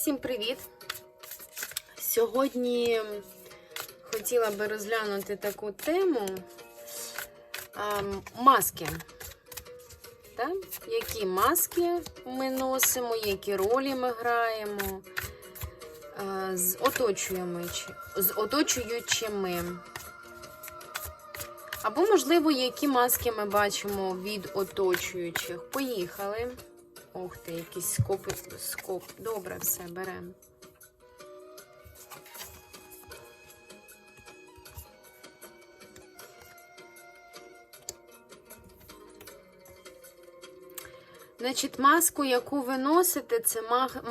Всім привіт! Сьогодні хотіла би розглянути таку тему а, маски. Так? Які маски ми носимо, які ролі ми граємо а, з, з оточуючими. Або, можливо, які маски ми бачимо від оточуючих. Поїхали. Ух ти, якісь скопи. Скоп. Добре, все, беремо. Значить, маску, яку ви носите, це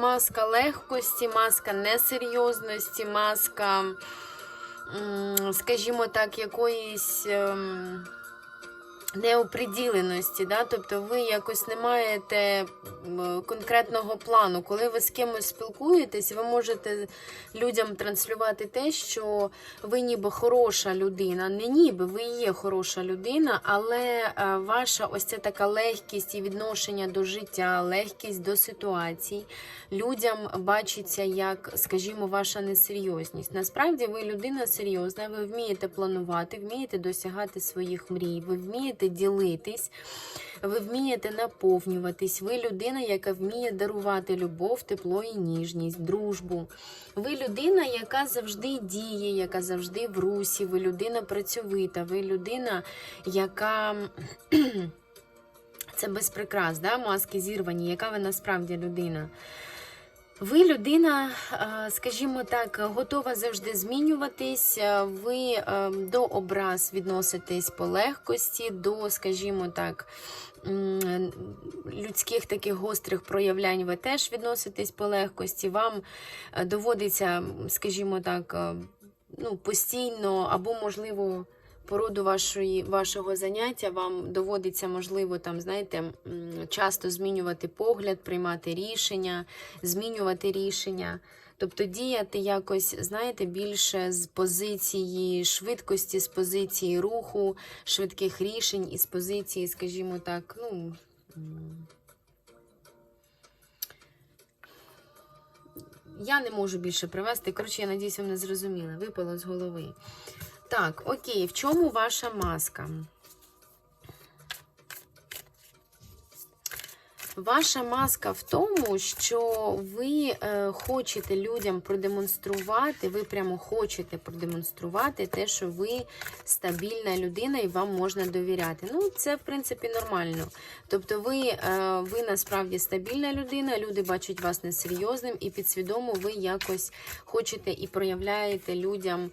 маска легкості, маска несерйозності, маска, скажімо так, якоїсь. Неоприділеності, да? тобто ви якось не маєте конкретного плану. Коли ви з кимось спілкуєтесь, ви можете людям транслювати те, що ви ніби хороша людина. Не ніби ви є хороша людина, але е, ваша ось ця така легкість і відношення до життя, легкість до ситуацій людям бачиться як, скажімо, ваша несерйозність. Насправді ви людина серйозна, ви вмієте планувати, вмієте досягати своїх мрій, ви вмієте ділитись, ви вмієте наповнюватись. Ви людина, яка вміє дарувати любов, тепло і ніжність, дружбу. Ви людина, яка завжди діє, яка завжди в русі, ви людина працьовита, ви людина, яка. Це без прикрас, да? маски зірвані, яка ви насправді людина. Ви людина, скажімо так, готова завжди змінюватись. Ви до образ відноситесь по легкості, до, скажімо так, людських таких гострих проявлянь ви теж відноситесь по легкості. Вам доводиться, скажімо так, ну, постійно або, можливо, по роду вашої, вашого заняття вам доводиться, можливо, там, знаєте, часто змінювати погляд, приймати рішення, змінювати рішення. Тобто діяти якось, знаєте, більше з позиції швидкості, з позиції руху, швидких рішень і з позиції, скажімо так, ну. Я не можу більше привести. Коротше, я надіюсь, вам не зрозуміла. Випало з голови. Так, окей, в чому ваша маска? Ваша маска в тому, що ви е, хочете людям продемонструвати, ви прямо хочете продемонструвати те, що ви стабільна людина і вам можна довіряти. Ну, це, в принципі, нормально. Тобто, ви е, ви насправді стабільна людина, люди бачать вас несерйозним, і підсвідомо ви якось хочете і проявляєте людям,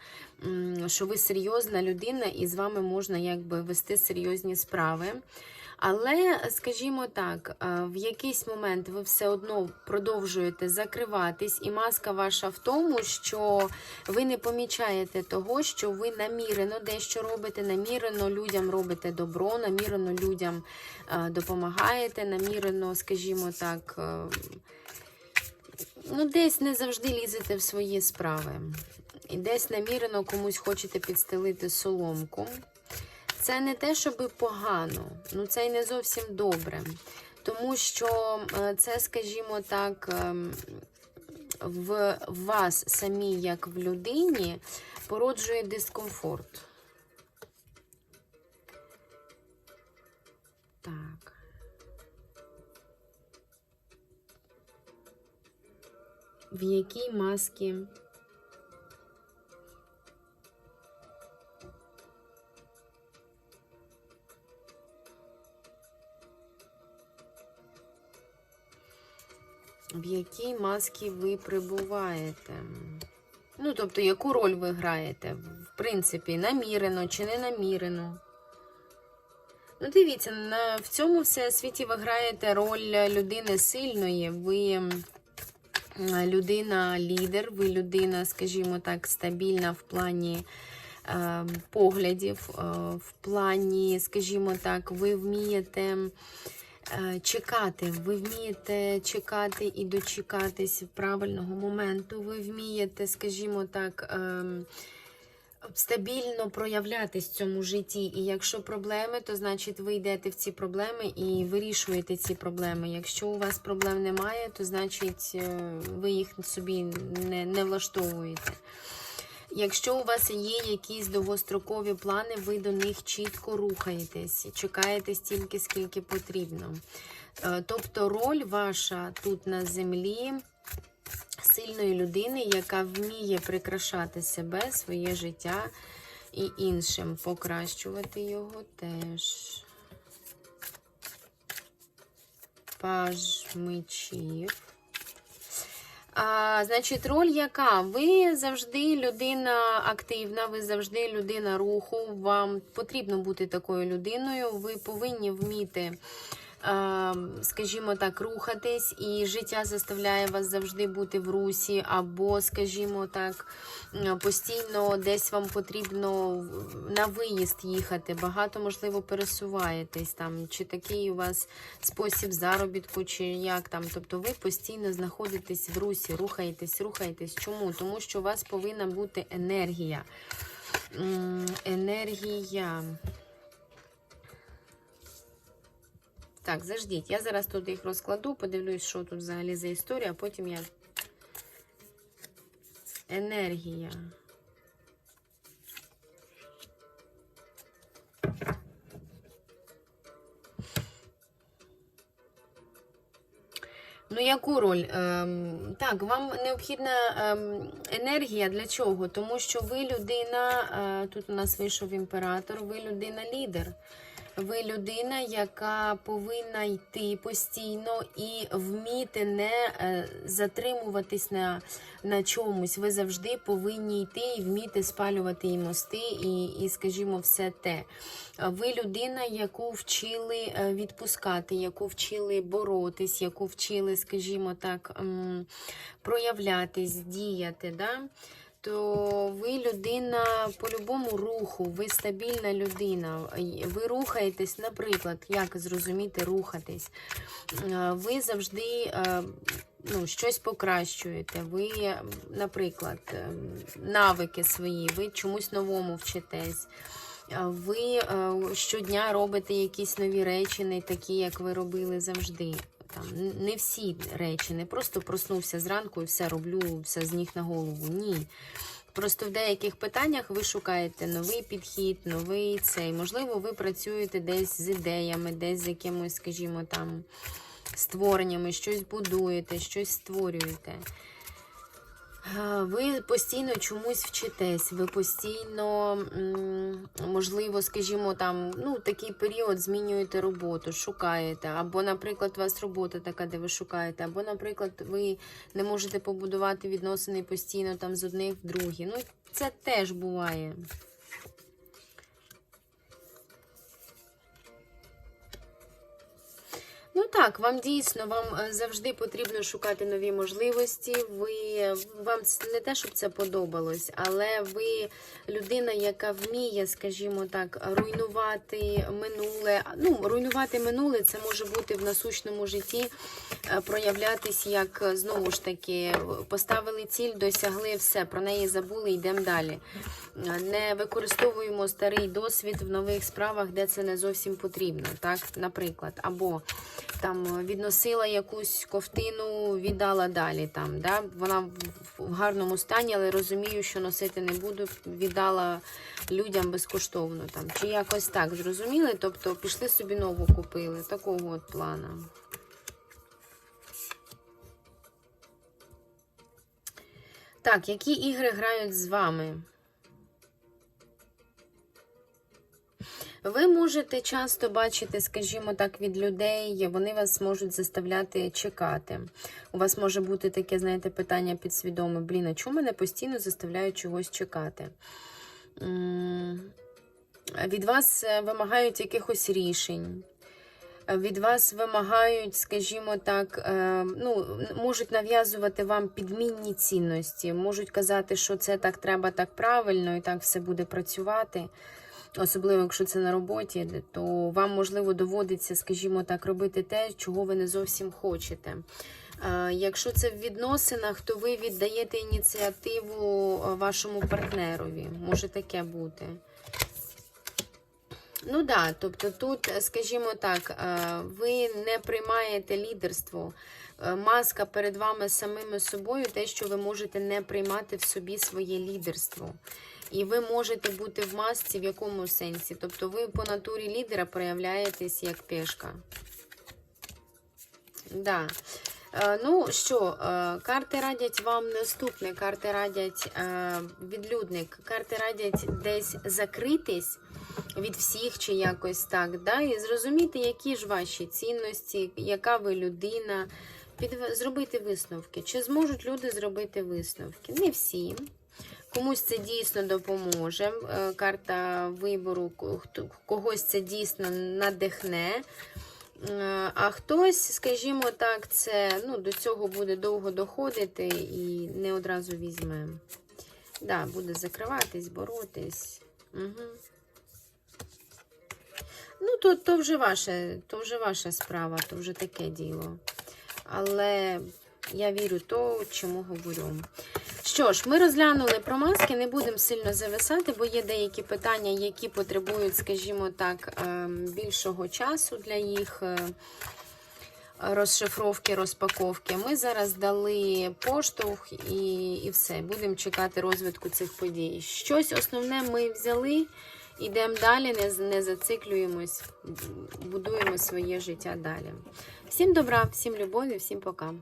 що ви серйозна людина, і з вами можна якби вести серйозні справи. Але, скажімо так, е, в якийсь момент ви все одно продовжуєте закриватись, і маска ваша в тому, що ви не помічаєте того, що ви намірено дещо робите, намірено людям робите добро, намірено людям е, допомагаєте, намірено, скажімо так, е, ну, десь не завжди лізете в свої справи. І десь намірено комусь хочете підстелити соломку. Це не те, щоб погано, ну це й не зовсім добре. Тому що е, це, скажімо так, ем, в вас самій, як в людині, породжує дискомфорт. Так. В якій масці в якій масці ви прибуваєте. Ну, тобто, яку роль ви граєте? В принципі, намірено чи не намірено. Ну, дивіться, на, в цьому всесвіті ви граєте роль людини сильної, ви людина-лідер, ви людина, скажімо так, стабільна в плані е, поглядів, е, в плані, скажімо так, ви вмієте. Е, чекати. Ви вмієте чекати і дочекатись правильного моменту. Ви вмієте, скажімо так, ем, стабільно проявлятись в цьому житті. І якщо проблеми, то значить ви йдете в ці проблеми і вирішуєте ці проблеми. Якщо у вас проблем немає, то значить е, ви їх собі не, не влаштовуєте. Якщо у вас є якісь довгострокові плани, ви до них чітко рухаєтесь, чекаєте стільки, скільки потрібно. Е, Тобто роль ваша тут на землі сильної людини, яка вміє прикрашати себе, своє життя і іншим, покращувати його теж. Паж мечів. А, Значить, роль яка? Ви завжди людина активна, ви завжди людина руху. Вам потрібно бути такою людиною. Ви повинні вміти, скажімо так, рухатись, і життя заставляє вас завжди бути в русі, або, скажімо так, постійно десь вам потрібно на виїзд їхати. Багато, можливо, пересуваєтесь там, чи такий у вас спосіб заробітку, чи як там. Тобто ви постійно знаходитесь в русі, рухаєтесь, рухаєтесь. Чому? Тому що у вас повинна бути енергія. Енергія. Так, заждіть. Я зараз тут їх розкладу, подивлюсь, що тут взагалі за історія, а потім я. Енергія. Ну, яку роль? Ем, так, вам необхідна ем, енергія для чого? Тому що ви людина, е, тут у нас вийшов імператор, ви людина-лідер. Ви людина, яка повинна йти постійно і вміти не е, затримуватись на, на чомусь. Ви завжди повинні йти і вміти спалювати і мости, і, і скажімо, все те. Ви людина, яку вчили е, відпускати, яку вчили боротись, яку вчили, скажімо так, проявлятись, діяти. Да? То ви людина по-любому руху, ви стабільна людина. Ви рухаєтесь, наприклад, як зрозуміти рухатись. Е, Ви завжди е, ну, щось покращуєте. Ви, наприклад, е, навики свої, ви чомусь новому вчитесь. Ви щодня робите якісь нові речі, не такі, як ви робили завжди. Там не всі речі, не просто проснувся зранку і все роблю, все з ніг на голову. Ні. Просто в деяких питаннях ви шукаєте новий підхід, новий цей. Можливо, ви працюєте десь з ідеями, десь з якимось, скажімо, там створеннями, щось будуєте, щось створюєте. Ви постійно чомусь вчитесь, ви постійно, можливо, скажімо, там, ну, такий період змінюєте роботу, шукаєте. Або, наприклад, у вас робота така, де ви шукаєте, або, наприклад, ви не можете побудувати відносини постійно там з одних в другі. Ну, це теж буває. Ну так, вам дійсно вам е, завжди потрібно шукати нові можливості. Ви вам не те, щоб це подобалось, але ви людина, яка вміє, скажімо так, руйнувати минуле. Ну, руйнувати минуле це може бути в насущному житті, е, проявлятись як знову ж таки поставили ціль, досягли все, про неї забули, йдемо далі. Е, не використовуємо старий досвід в нових справах, де це не зовсім потрібно, так, наприклад, або там відносила якусь ковтину, віддала далі. Там, да? Вона в гарному стані, але розумію, що носити не буду, віддала людям безкоштовно. Там. Чи якось так зрозуміли? Тобто пішли собі нову купили. Такого от плана. Так, які ігри грають з вами? Ви можете часто бачити, скажімо так, від людей, вони вас можуть заставляти чекати. У вас може бути таке, знаєте, питання підсвідоме. Блін, а чому мене постійно заставляють чогось чекати? Від вас е, вимагають якихось рішень. Від вас вимагають, скажімо так, е, ну, можуть нав'язувати вам підмінні цінності, можуть казати, що це так треба, так правильно, і так все буде працювати особливо якщо це на роботі, то вам, можливо, доводиться, скажімо так, робити те, чого ви не зовсім хочете. Якщо це в відносинах, то ви віддаєте ініціативу е, вашому партнерові. Може таке бути. Ну да, тобто тут, е, скажімо так, е, ви не приймаєте лідерство. Е, Маска перед вами самими собою, те, що ви можете не приймати в собі своє лідерство. І ви можете бути в масці в якому сенсі? Тобто ви по натурі лідера проявляєтесь як пешка. Да. Е, Ну що, е, карти радять вам наступне. Карти радять відлюдник, карти радять десь закритись від всіх чи якось так. Да? І зрозуміти, які ж ваші цінності, яка ви людина. Під... Зробити висновки. Чи зможуть люди зробити висновки? Не всі. Комусь це дійсно допоможе. Е, Карта вибору, когось це дійсно надихне. Е, А хтось, скажімо так, це ну, до цього буде довго доходити і не одразу візьме. Да, буде закриватись, боротись. Угу. Ну, то, то, вже ваше, то вже ваша справа, то вже таке діло. Але я вірю то, чому говорю. Що ж, ми розглянули про маски, не будемо сильно зависати, бо є деякі питання, які потребують, скажімо так, ем, більшого часу для їх е, розшифровки, розпаковки. Ми зараз дали поштовх і, і все. Будемо чекати розвитку цих подій. Щось основне ми взяли, йдемо далі, не, не зациклюємось, будуємо своє життя далі. Всім добра, всім любові, всім пока.